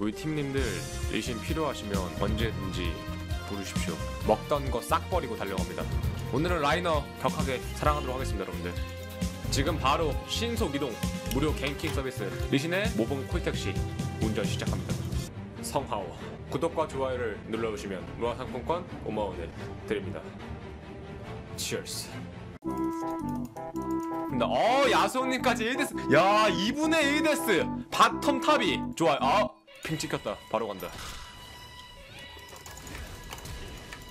우리 팀님들 리신 필요하시면 언제든지 부르십시오. 먹던 거 싹 버리고 달려갑니다. 오늘은 라이너 격하게 사랑하도록 하겠습니다, 여러분들. 지금 바로 신속 이동 무료 갱킹 서비스 리신의 모범 콜택시 운전 시작합니다. 성하오 구독과 좋아요를 눌러주시면 무한 상품권 5만 원을 드립니다. 치얼스. 어 야수님까지 1데스 야 2분의 1데스 바텀 탑이 좋아요 아 핑 찍혔다. 바로 간다.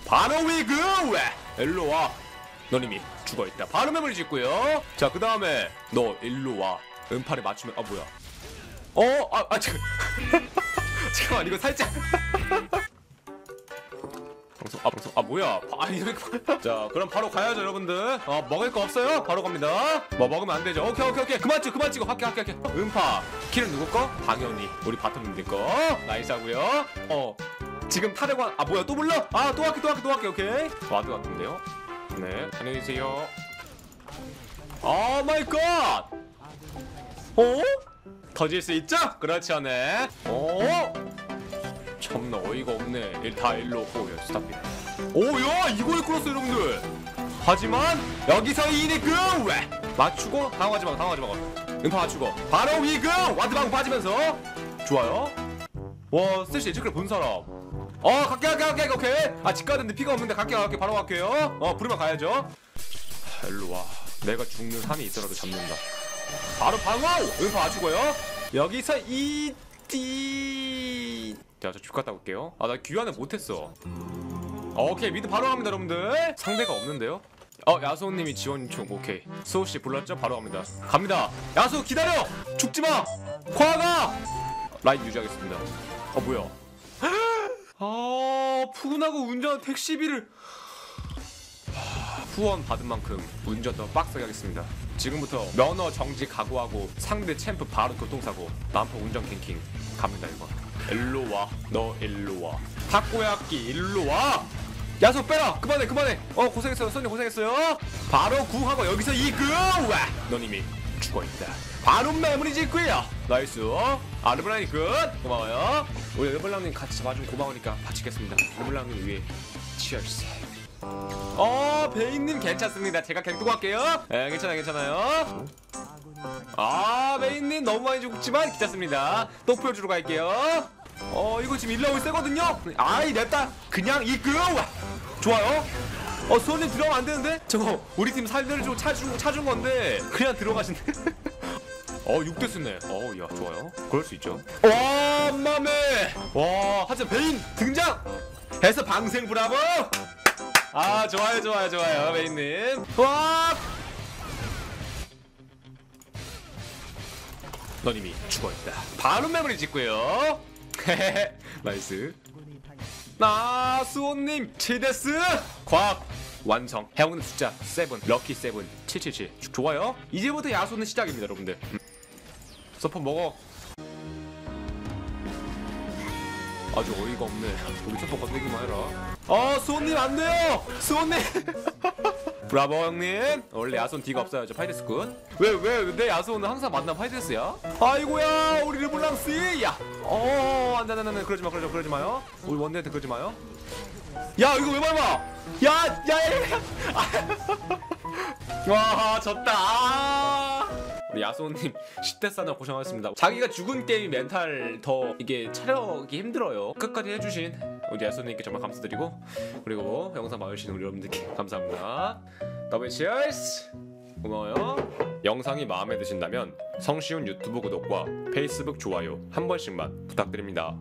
바로 위그 왜? 일로 와. 너님이 죽어있다. 바로 맵을 짓고요. 자 그 다음에 너 일로 와. 음파를 맞추면 아 뭐야? 어아 아, 잠깐. 잠깐만 이거 살짝 방송 아 방송 아 뭐야. 아 이렇게 자 그럼 바로 가야죠 여러분들. 어 먹을 거 없어요? 바로 갑니다. 뭐 먹으면 안 되죠. 오케이 오케이 오케이. 그만 찍어 그만 찍어 할게 할게 할게 음파. 킬은 누구 거? 당연히. 우리 바텀님들 거. 나이스하고요. 어 지금 타령관 아 뭐야. 또 불러? 아또 할게 또 할게 또 할게. 오케이. 와드 같은데요? 네. 안녕히 계세요. 오 마이 갓. 어? 터질 수 있죠? 그렇지 않네 어? 참나 어이가 없네. 일 다 일로 오야 스탑이네 오야 이걸 끌었어 여러분들. 하지만 여기서 이니그 왜? 맞추고 당황하지 마 당황하지 마. 음파 맞추고. 바로 위그 와드방 빠지면서. 좋아요. 와 스테이시 예측을 본 사람. 어 갈게 갈게 갈게 오케이. 아 집 가는데 피가 없는데 갈게 갈게 바로 갈게요. 어 부르면 가야죠. 하, 일로 와. 내가 죽는 한이 있더라도 잡는다. 바로 방어! 음파 맞추고요. 여기서 이띠 자, 저 집 갔다 올게요. 아, 나 귀환을 못했어. 어, 오케이, 미드 바로 갑니다, 여러분들. 상대가 없는데요? 어, 야수호님이 지원 요청. 오케이. 수호씨 불렀죠? 바로 갑니다. 갑니다. 야수 기다려! 죽지 마! 과가! 라인 유지하겠습니다. 어, 뭐야? 아, 푸근하고 운전 택시비를. 하, 후원 받은 만큼 운전 더 빡세게 하겠습니다. 지금부터 면허 정지 각오하고 상대 챔프 바로 교통사고 남포 운전 킹킹 갑니다 이거. 일로 와. 너 일로 와. 타코야끼 일로 와. 야수 빼라. 그만해 그만해. 어 고생했어요. 손님 고생했어요. 바로 구하고 여기서 이그 와. 넌 이미 죽어 있다. 바로 마무리 짓고요. 나이스. 아르블랑이 끝. 고마워요. 우리 르블랑님 같이 잡아준 고마우니까 바치겠습니다. 르블랑님 위해 치얼스. 어 베인님 괜찮습니다. 제가 갱 두고 갈게요. 에 괜찮아 괜찮아요. 아 메인님 너무 많이 죽지만 괜찮습니다. 또 풀어주러 갈게요. 어 이거 지금 일라오이 세거든요. 아이 냅다 그냥 이끄 좋아요. 어 수원님 들어가면 안 되는데 저거 우리 팀 살려주고 차준 차준 건데 그냥 들어가신대. 어 6대 쓰네. 어야 좋아요. 그럴 수 있죠. 와 맘에 와 하지만 베인 등장. 해서 방생 브라보. 아 좋아요 좋아요 좋아요 베인님. 와 넌 이미 죽어있다. 바로 메모리 짓고요. 나 수호님 7데스 과학 완성. 해오는 숫자 7 럭키 7 777 좋아요. 이제부터 야수는 시작입니다, 여러분들. 음. 서퍼 먹어. 아주 어이가 없네. 우리 서퍼 건드기만 해라. 어 수호님 안 돼요. 수호님. 브라보 형님. 원래 야손 D가 없어야죠. 파이데스 굿왜왜? 내 야손은 항상 만나 파이데스야? 아이고야 우리 르블랑스. 야어 안돼 안돼 안돼. 그러지 마 그러지 마 그러지 마요. 우리 원대한테 그러지 마요. 야 이거 왜 밟아? 야야야 와 졌다. 아. 우리 야소님 10대 싸나 고생하셨습니다. 자기가 죽은 게임 멘탈 더 이게 차려기 힘들어요. 끝까지 해주신 우리 야소님께 정말 감사드리고 그리고 영상 봐주신 우리 여러분들께 감사합니다. 더블 치얼스! 고마워요. 영상이 마음에 드신다면 성시훈 유튜브 구독과 페이스북 좋아요 한 번씩만 부탁드립니다